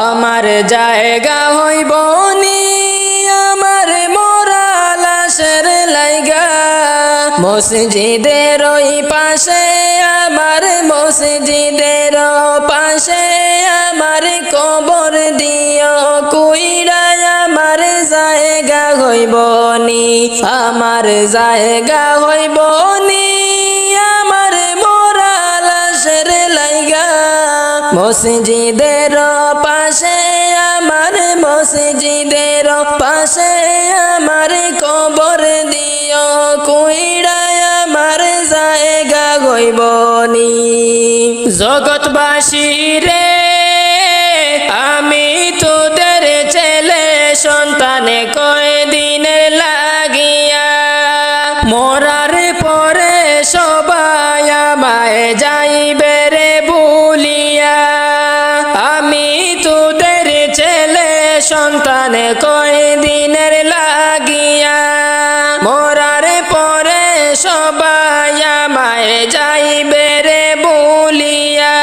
আমার জায়গা হইব নি, আমার মোরা লাশের লাইগা। মসজিদের ওই পাশে, আমার মসজিদের পাশে, আমার কবর দিও কুইরা, আমার জায়গা হইব নি, আমার জায়গা হইব নি। মসজিদের পাশে আমার মসজিদের পাশে আমার কবর দিও কুইড়ায় আমার জায়গা গইব নি। জগৎবাসী রে, আমি তোদের ছেলে, সন্তানে কয়দিনের সন্তান কয়দিনের লাগিয়া, মরার পরে সবাই আমায় যাইবে রে বলিয়া।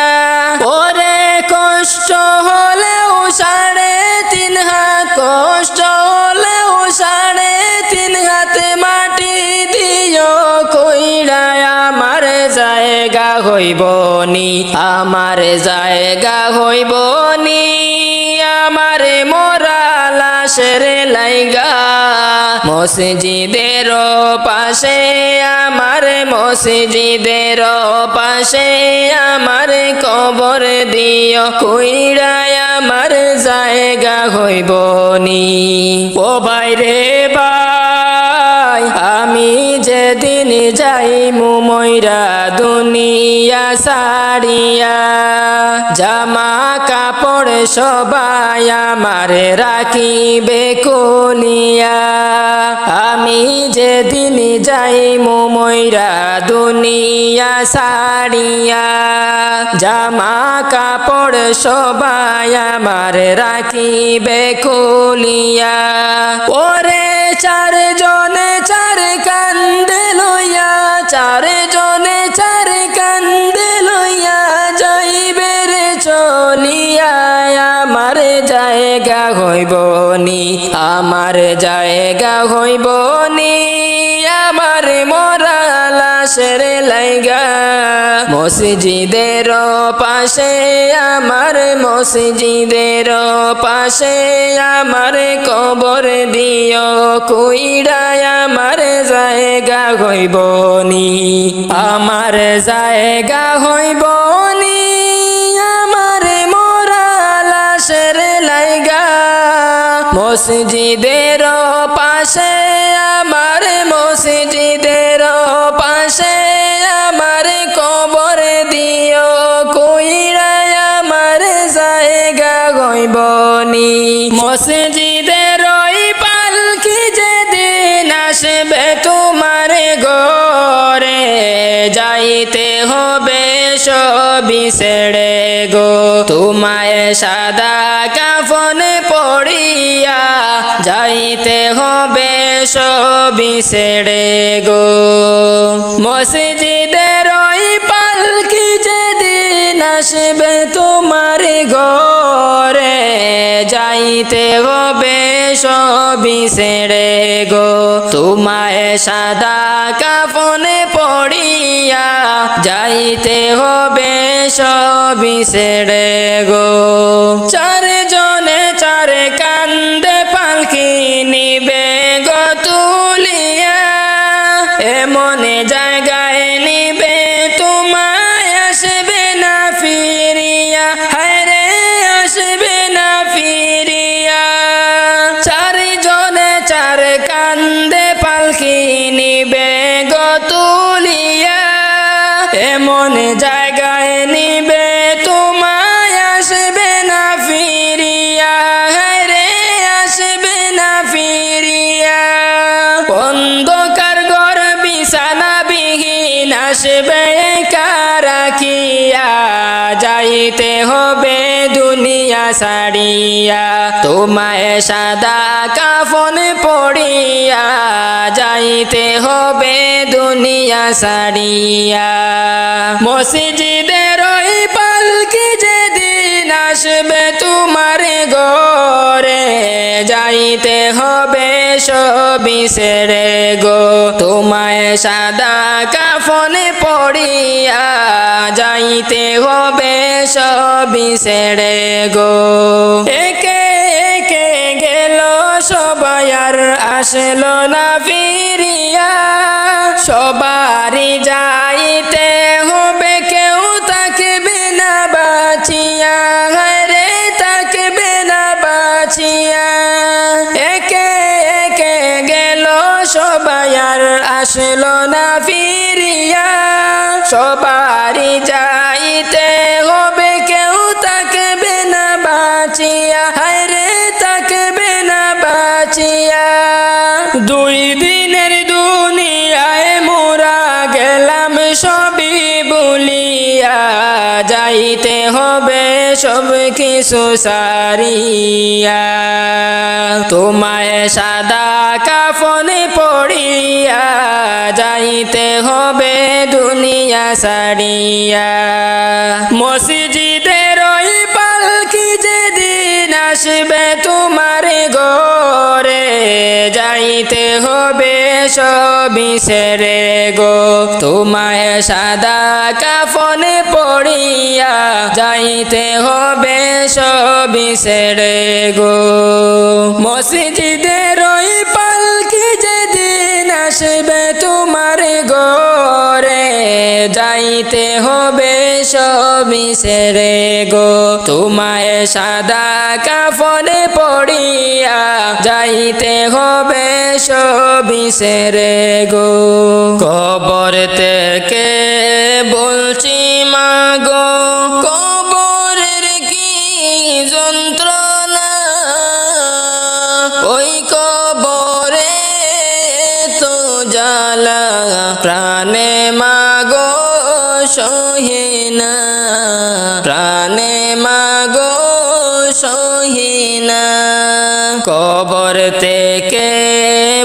ওরে কষ্ট হলেও সাড়ে তিন হাত, কষ্ট হলেও সাড়ে তিন হাতে মাটি দিও কইরায় আমার জায়গা হইব নি আমার জায়গা হইব নি আমার মোরা লাশের লাইগা। মসজিদের পাশে আমার, মসজিদের পাশে আমার কবর দিও। কইরায় আমার জায়গা হইব নি। ও বাইরে ভাই, আমি যেদিন যাই মুমইরা দুনিয়া সারিয়া জামা সবাই আমার রাখিবে কুলিয়া আমি যেদিন যাই মুমইরা দুনিয়া সারিয়া জামা কাপড় সবাই আমার রাখিবে কুলিয়া ওরে চার জনে চার কান্দে লইয়া, চার জায়গা হইব নি, আমার জায়গা হইব নি। আমার মরা লাশের লাইগা, মসজিদের পাশে, আমার মসজিদের পাশে, আমার কবর দিও, কুইড়ায় আমার জায়গা হইব নি। আমার জায়গা হইব নি। মসজিদের পাশে, আমার মসজিদের পাশে, আমার কবর দিও কইরায় আমার জায়গা গইব নি। মসজিদের ওই পালকি যেদিন আসবে তোমার গরে যাইতে হবে সবই ছেড়ে গো। তোমায় সাদা যাইতে হবে সবই ছেড়ে গো। মসজিদের ওই পালকি যেদিন আসবে তোমার ঘরে, যাইতে হবে সবই ছেড়ে গো। তোমায় সাদা কাপনে কাফনে পড়িয়া যাইতে হবে সবই ছেড়ে গো। চার জনে চার কান্দে পালকি নিবে গো তুলিয়া এমনে জায়গায় এমন জায়গায় যাইতে হবে দুনিয়া সারিয়া তোমায় সাদা কাফন পড়িয়া যাইতে হবে দুনিয়া সারিয়া মসজিদের ওই পালকি যেদিন আসবে তোমার যাইতে হবে সবই সেরে গো। তোমায় সাদা কাফনে পড়িয়া যাইতে হবে সবই সেরে গো। একে একে গেল সবাই আর আসলো না ফিরিয়া। সবারই যাইতে হবে, কেউ থাকবে না বাঁচিয়া। রে থাকবে না বাঁচিয়া। সবাই আসলো না ফিরিয়া সবারই যাইতে সব কিছু সারিয়া তোমায় সাদা কাফনে পড়িয়া যাইতে হবে দুনিয়া সারিয়া। মসজিদের ওই পালকি যেদিন আসবে তোমার গরে যাইতে হবে সবই সেরে গো। তোমায় সাদা কাফনে পড়িয়া যাইতে হবে সবই সেরে গো। মসজিদের ওই পালকি যেদিন আসবে তোমার গরে যাইতে হবে সবই সেরে গো। তোমায় সাদা কাফনে পড়িয়া যাইতে হবে সবই সেরে গো। কবর থেকে কবর থেকে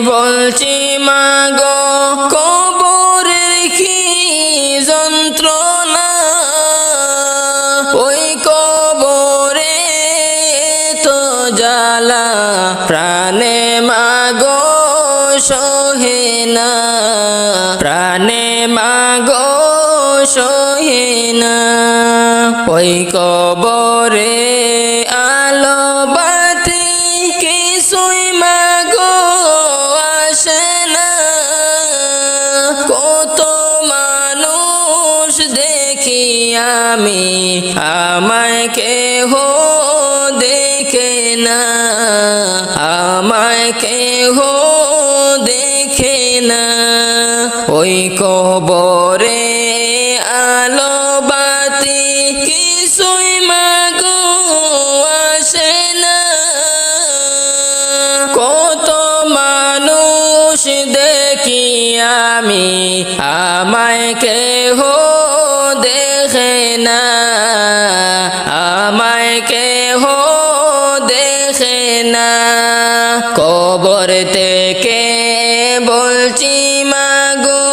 বলছি, মাগো, কবরের কি যন্ত্রণা? ওই কবরে তো জ্বালা, প্রাণে মাগো সহে না। প্রাণে মাগো সহে না। ওই কবরে আমি আমায় কেহ দেখে না, আমায় কেহ দেখে না। ওই কবরে আলো বাতি কিছুই মাগো আসে না। কত মানুষ দেখি আমি আমায় কেহ কবর থেকে বলছি মাগো?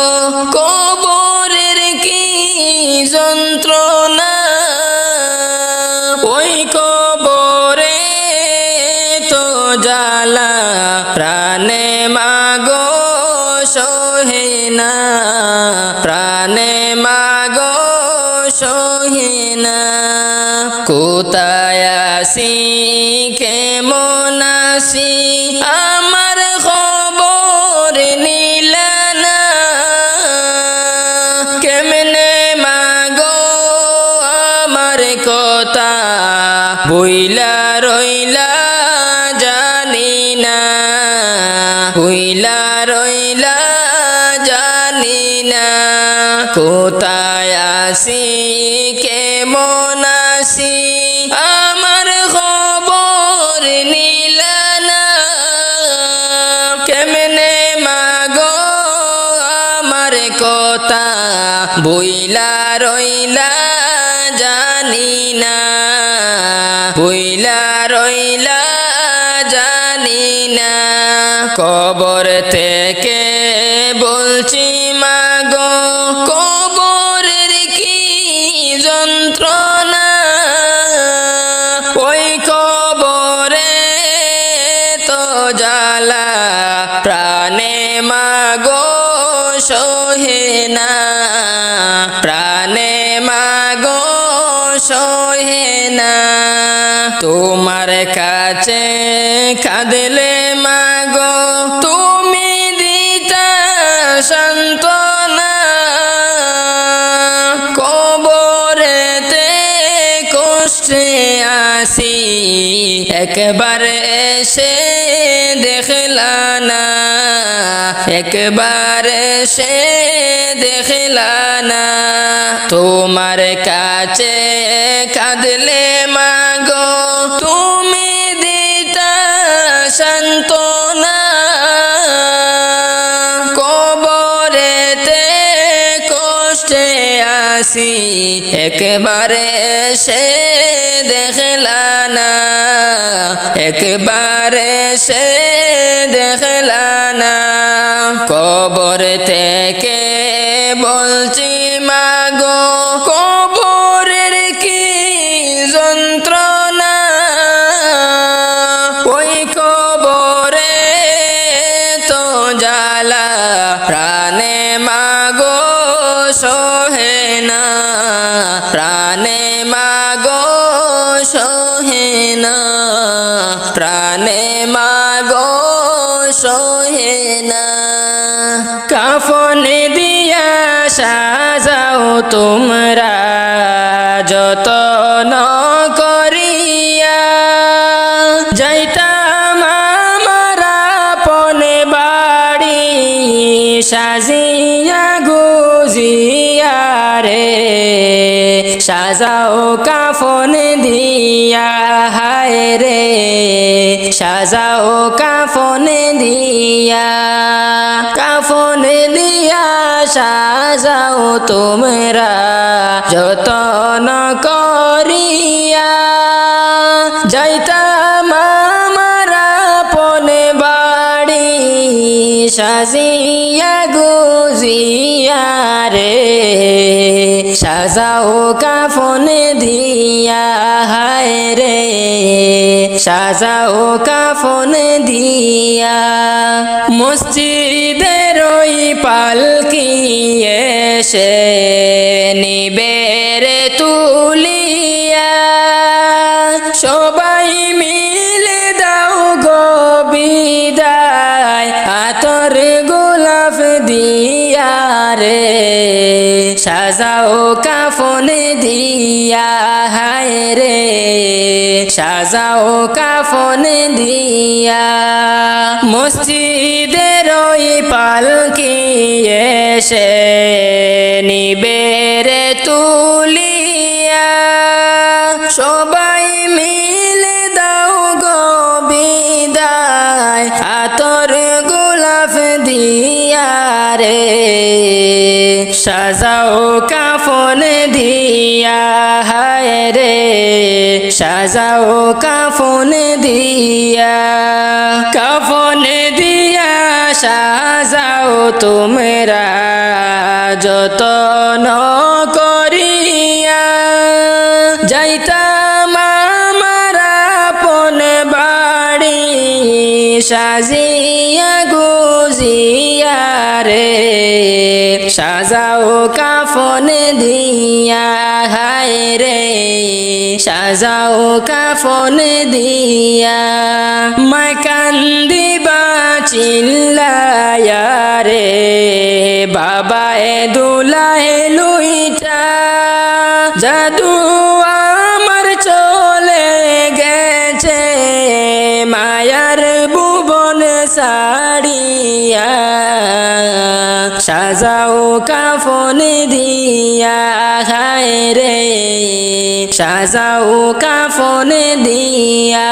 কবরের কি যন্ত্রণা? ওই কবরে তো জ্বালা, প্রাণে মাগো সহে না। প্রাণে মাগো সহে না। কোথায় আসি, কেমন আসি? আমার বইলা রইলা জানি না, বইলা রইলা জানি না। কবর থেকে বলছি, মাগ, কবরের কি যন্ত্রণা? ওই কবরে তো জ্বালা, প্রাণে মাগ সোহে না। তোমার কাছে কাঁদলে মাগো, তুমি দিতা সান্ত্বনা। কবরেতে কষ্টে আসি, একবার এসে দেখলা না। একবার এসে দেখলা না। তোমার কাছে কাঁদলে মাগো। তুমি দিতা আসি একবারে সে দেখলা না। একবারে সে দেখলা কবর থেকে বলছি মাগো কবরের তোমরা যতন করিয়া যাইতাম আমারা পনে বাড়ি সাজিয়া গুজিয়া রে, সাজাও কাফন দিয়া, হায় রে, সাজাও কাফন দিয়া কাফন দিয়া সাজাও তোমরা যতন করিয়া যাইতাম আমারা পনে বাড়ি সাজিয়া গুজিয়া রে। সাজাও কাফন দিয়া, হায় রে। সাজাও কাফন দিয়া। মসজিদের ওই পালকি এসে নিবের তুলিয়া। সবাই মিলে দাও গো বিদায়, আতর গোলাপ দিয়া রে। সাজাও কাফন দিয়া, হায় রে। সাজাও কাফন দিয়া। মসজিদের এসে নিবের তুলিয়া। সবাই মিলে দাও গো বিদায়, আতর গোলাপ দিয়া রে। সাজাও কাফন দিয়া, হায় রে। সাজাও কাফন দিয়া কাফন দিয়া সাজাও তোমরা যতন করিয়া। যাইতাম আমারা পন বাড়ি সাজিয়া গুজিয়া রে। সাজাও কাফন দিয়া, হায় রে। সাজাও কাফন দিয়া। মাই কান্দিবা চিল্লায়া রে বাবা এ লুইটা, জাদু আমার চলে গেছে, মায়ার ভুবন সাড়িয়া সাজাও কাফন দিয়া, হায় রে, সাজাও কাফন দিয়া।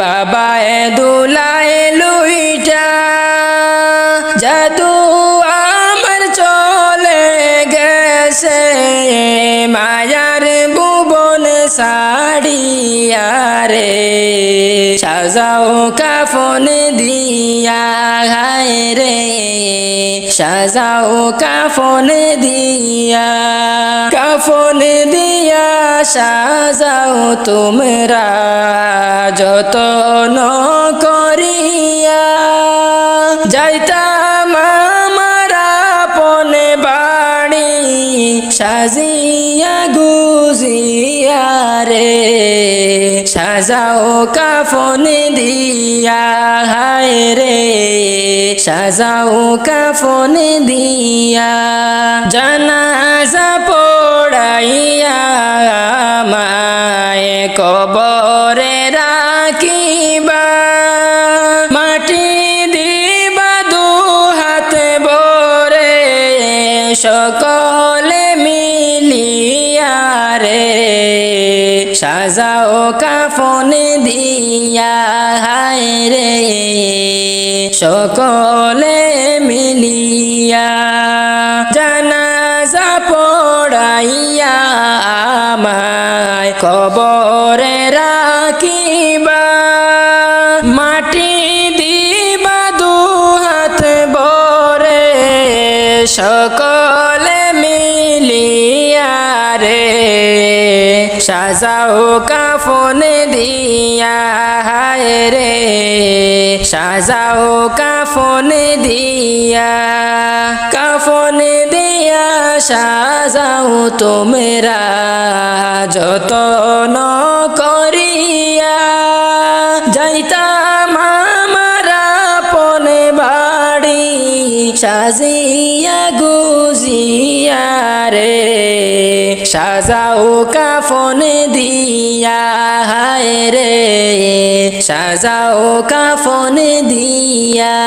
বাবা এ দুলায় লুইটা, জাদু আমার চলে গেছে, মায়ার ভুবন সাড়িয়া রে সাজাও কাফন দিয়া, হায় রে, সাজাও কাফন দিয়া কাফন দিয়া সাজাও তোমরা যতন করিয়া। যাইতাম আমারা পনে বাড়ি সাজিয়া গুজিয়া রে। সাজাও কাফন দিয়া, হায় রে। সাজাও কাফন দিয়া। জানাজা রাখিবা মাটি দিবা দু হাতে বরে সকলে মিলিয়া রে, সাজাও কাফন দিয়া, হায় রে, সকলে মিলিয়া। জানাজা পড়াইয়া আমায় কবরে সাজাও কাফন দিয়া, হায় রে। সাজাও কাফন দিয়া কাফন দিয়া সাজাও তোমরা যতন করিয়া যাইতাম আমারা পনে বাড়ি, সাজিয়া গুজিয়া রে। সাজাও কাফন দিয়া হায় রে সাজাও কাফন দিয়া।